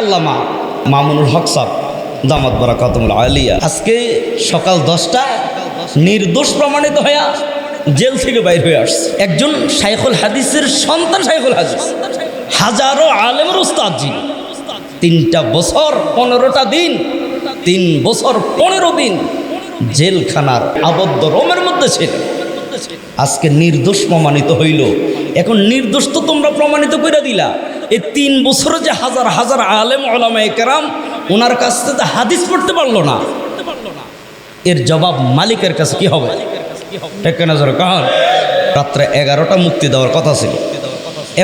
আল্লামা মামুনুল হক সাহ দামাত বারাকাতুল আলিয়া। আজকে সকাল দশটায় নির্দোষ প্রমাণিত হয়ে জেল থেকে বাইর হয়ে আসছে। একজন শাইখুল হাদিসের সন্তান শাইখুল হাদিস। হাজারো আলেমের উস্তাদজি তিনটা বছর, পনেরোটা দিন, তিন বছর, পনেরো দিন জেলখানার আবদ্ধ রোমের মধ্যে ছিল আজকে নির্দোষ প্রমাণিত হইল। এখন নির্দোষ তো তোমরা প্রমাণিত করে দিলা। এই তিন বছরে যে হাজার হাজার আলেম ওলামায়ে কেরাম ওনার কাছ থেকে হাদিস পড়তে পারল না, এর জবাব মালিকের কাছে কি হবে? কাহান রাত্রে এগারোটা মুক্তি দেওয়ার কথা ছিল।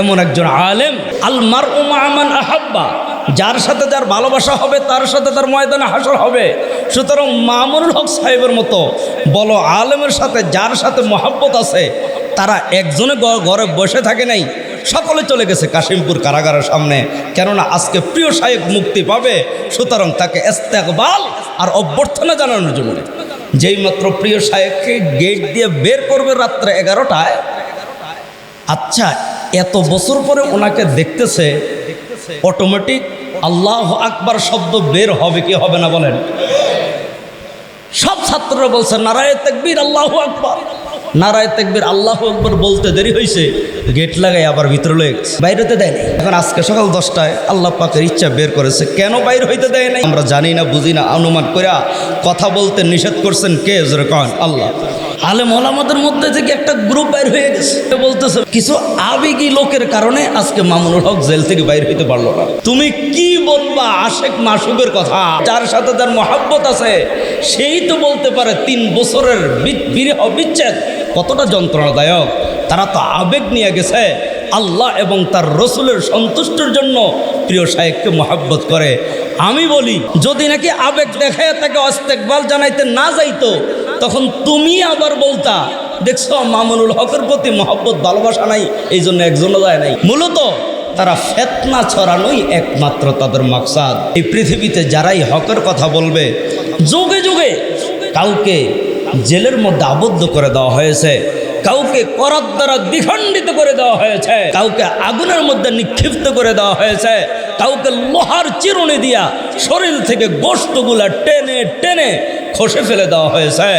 এমন একজন আলেম আলমার উমান আহাব্বা, যার সাথে যার ভালোবাসা হবে, তার সাথে তার ময়দানে হাসর হবে। সুতরাং মামুনুল হক সাহেবের মতো বলো আলেমের সাথে যার সাথে মহাব্বত আছে, তারা একজনে ঘরে বসে থাকে নাই সকলে চলে গেছে কাশিমপুর কারাগারের সামনে। কেননা আজকে প্রিয় সাহেব মুক্তি পাবে, সুতরাং তাকে ইস্তেকবাল আর অভ্যর্থনা জানানোর জন্য। যেই মাত্র প্রিয় সাহেবকে গেট দিয়ে বের করবে রাত্রে এগারোটায়। আচ্ছা এত বছর পরে ওনাকে দেখতেছে অটোমেটিক আল্লাহ আকবার শব্দ বের হবে কি হবে না বলেন। সব ছাত্ররা বলছে, নারায় তেকবীর, আল্লাহ আকবার। নারায় তেকবীর, আল্লাহ আকবর বলতে দেরি হয়েছে গেট লাগাই আবার ভিতরে লয়ে গেছে। বাইরেতে দেয় এখন আজকে সকাল দশটায় আল্লাহ পাকের ইচ্ছা বের করেছে। কেন বাইর হইতে দেয় নাই? আমরা জানি না, বুঝি না, অনুমান কইরা কথা বলতে নিষেধ করছেন কে? জোরে কন, আল্লাহ। আলেম ওলামাদের মধ্যে থেকে একটা গ্রুপ বাইর হয়ে গেছে? বলতেছে, কিছু আবেগী লোকের কারণে আজকে মামুনুল হক জেল থেকে বাইর হইতে পারল না। তুমি কি বলবা আশেক মাসুকের কথা? যার সাথে তার মহাব্বত আছে, সেই তো বলতে পারে তিন বছরের বিরহ বিচ্ছেদ। কতটা যন্ত্রণাদায়ক। তারা তো আবেগ নিয়ে গেছে। আল্লাহ এবং তার রসুলের সন্তুষ্টির জন্য প্রিয় সাহেবকে মহাব্বত করে। আমি বলি, যদি নাকি আবেগ দেখায় তাকে অস্তেকবাল জানাইতে না যাইতো, তখন তুমি আবার বলতা, দেখছ, মামুনুল হকের প্রতি মহব্বত, ভালোবাসা নাই এই জন্য একজনও যায় নাই। মূলত তারা ফেতনা ছড়ানোই একমাত্র তাদের মাকসাদ। এই পৃথিবীতে যারাই হকের কথা বলবে, যুগে যুগে কাউকে জেলের মধ্যে আবদ্ধ করে দেওয়া হয়েছে। কাউকে করদ দ্বারা দ্বিখণ্ডিত করে দেওয়া হয়েছে। কাউকে আগুনের মধ্যে নিক্ষিপ্ত করে দেওয়া হয়েছে। কাউকে লোহার চিরুনি দিয়া শরীর থেকে গোস্তগুলা টেনে টেনে খসে ফেলে দেওয়া হয়েছে।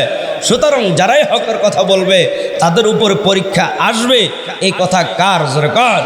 সুতরাং যারাই হকের কথা বলবে, তাদের উপর পরীক্ষা আসবে। এই কথা কার জোরে কার?